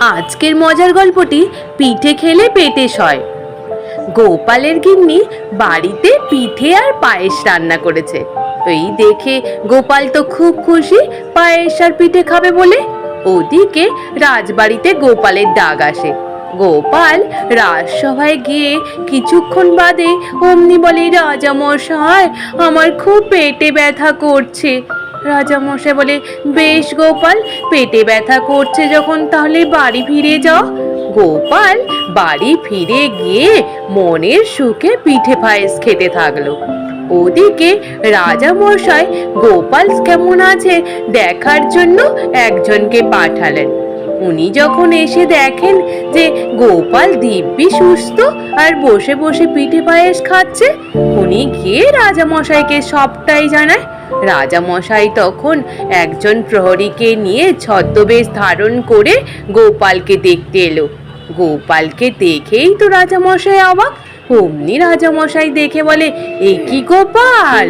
আজকের মজার গল্পটি পিঠে খেলে পেটে সয়। গোপালের গিন্নি বাড়িতে পিঠে আর পায়েস রান্না করেছে। এই দেখে গোপাল তো খুব খুশি, পায়েস আর পিঠে খাবে বলে। ওদিকে রাজবাড়িতে গোপালের ডাক আসে। গোপাল রাজসভায় গিয়ে কিছুক্ষণ বাদে অমনি বলে রাজা মশাই আমার খুব পেটে ব্যথা করছে। রাজা মশাই বলে, বেশ গোপাল, পেটে ব্যথা করছে যখন, তাহলে বাড়ি ফিরে যাও। গোপাল বাড়ি ফিরে গিয়ে মনের সুখে পিঠে পায়েস খেতে থাকল। ওদিকে রাজা মশাই গোপাল কেমন আছে? দেখার জন্য একজনকে পাঠালেন। উনি যখন এসে দেখেন যে গোপাল দিব্যি সুস্থ আর বসে বসে পিঠে পায়েস খাচ্ছে, উনি গিয়ে রাজা মশাইকে সবটাই জানায়। রাজামশাই তখন একজন প্রহরীকে নিয়ে ছদ্মবেশ ধারণ করে গোপালকে দেখতে এলো। গোপালকে দেখেই তো রাজামশাই অবাক। অমনি রাজা মশাই দেখে বলে, এ কি গোপাল?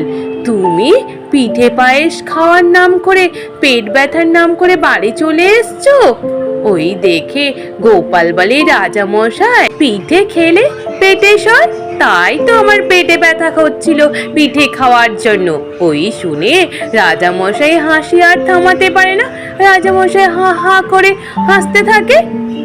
তুমি পিঠে পায়েস খাওয়ার নাম করে, পেট ব্যথার নাম করে বাড়ি চলে এসছো? ওই দেখে গোপাল বলে রাজা মশাই, পিঠে খেলে পেটে সর তাই তো আমার পেটে ব্যথা হচ্ছিল পিঠে খাওয়ার জন্য। ওই শুনে রাজা মশাই হাসি আর থামাতে পারে না। রাজা মশাই হা হা করে হাসতে থাকে।